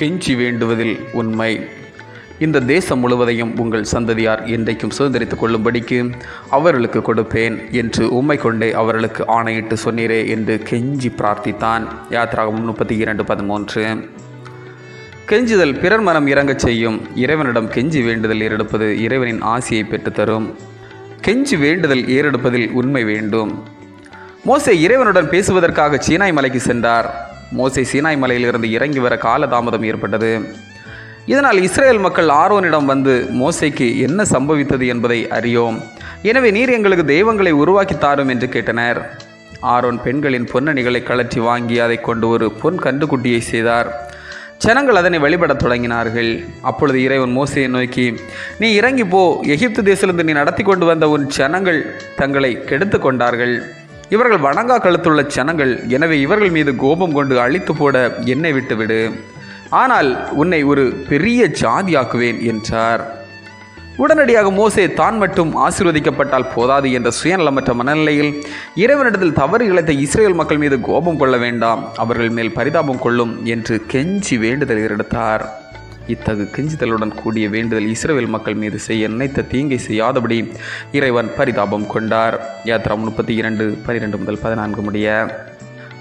கெஞ்சி வேண்டுவதில் உண்மை. இந்த தேசம் முழுவதையும் உங்கள் சந்ததியார் என்றைக்கும் சுதந்திரித்துக் கொள்ளும்படிக்கு அவர்களுக்கு கொடுப்பேன் என்று உம்மை கொண்டே அவர்களுக்கு ஆணையிட்டு சொன்னீரே என்று கெஞ்சி பிரார்த்தித்தான். யாத்ராகம் முப்பத்தி இரண்டு பதிமூன்று. கெஞ்சுதல் பிறர் மனம் இறங்கச் செய்யும். இறைவனிடம் கெஞ்சி வேண்டுதல் ஏறெடுப்பது இறைவனின் ஆசையை பெற்றுத்தரும் கெஞ்சி வேண்டுதல் ஏறெடுப்பதில் உண்மை வேண்டும். மோசே இறைவனுடன் பேசுவதற்காக சீனாய் மலைக்கு சென்றார். மோசை சீனாய் மலையிலிருந்து இறங்கி வர காலதாமதம் ஏற்பட்டது. இதனால் இஸ்ரேல் மக்கள் ஆரோனிடம் வந்து மோசைக்கு என்ன சம்பவித்தது என்பதை அறியோம். எனவே நீர் எங்களுக்கு தெய்வங்களை உருவாக்கி தாரும் என்று கேட்டனர். ஆரோன் பெண்களின் பொன்னணிகளை கழற்றி வாங்கி அதை கொண்டு ஒரு பொன் கண்டுக்குட்டியை செய்தார். ஜனங்கள் அதனை வழிபடத் தொடங்கினார்கள். அப்பொழுது இறைவன் மோசையை நோக்கி நீ இறங்கி போ எகிப்து தேசத்திலிருந்து நீ நடத்தி கொண்டு வந்த உன் ஜனங்கள் தங்களை கெடுத்து கொண்டார்கள். இவர்கள் வணங்கா கழுத்துள்ள ஜனங்கள் எனவே இவர்கள் மீது கோபம் கொண்டு அழித்து போட என்னை விட்டுவிடு. ஆனால் உன்னை ஒரு பெரிய ஜாதியாக்குவேன் என்றார். உடனடியாக மோசே தான் மட்டும் ஆசீர்வதிக்கப்பட்டால் போதாது என்ற சுயநலமற்ற மனநிலையில் இறைவனிடத்தில் தவறு இழைத்த இஸ்ரேல் மக்கள் மீது கோபம் கொள்ள வேண்டாம். அவர்கள் மேல் பரிதாபம் கொள்ளும் என்று கெஞ்சி வேண்டுதல் எடுத்தார் இத்தகு கெஞ்சுதலுடன் கூடிய வேண்டுதல் இஸ்ரேல் மக்கள் மீது செய்ய நினைத்த தீங்கை செய்யாதபடி இறைவன் பரிதாபம் கொண்டார். யாத்ரா முப்பத்தி இரண்டு பனிரெண்டு முதல் பதினான்கு முடிய.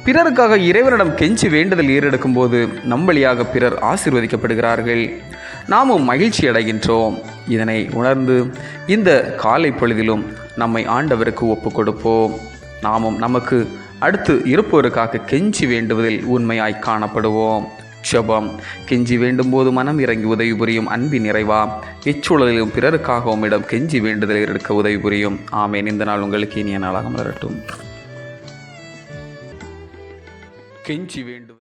பிறருக்காக இறைவனிடம் கெஞ்சி வேண்டுதல் ஏறெடுக்கும் போது நம் வழியாக பிறர் ஆசீர்வதிக்கப்படுகிறார்கள். நாமும் மகிழ்ச்சி அடைகின்றோம். இதனை உணர்ந்து இந்த காலை பொழுதிலும் நம்மை ஆண்டவருக்கு ஒப்பு கொடுப்போம். நாமும் நமக்கு அடுத்து இருப்போருக்காக கெஞ்சி வேண்டுவதில் உண்மையாய் காணப்படுவோம். ஜெபம் கெஞ்சி வேண்டும் போது மனம் இறங்கி உதவி புரியும் அன்பின் நிறைவா இச்சூழலிலும் பிறருக்காக உம்மிடம் கெஞ்சி வேண்டுதல் எடுக்க உதவி புரியும். ஆமேன். இந்த நாள் உங்களுக்கு இனிய நாளாக மலரட்டும். கெஞ்சி வேண்டும்.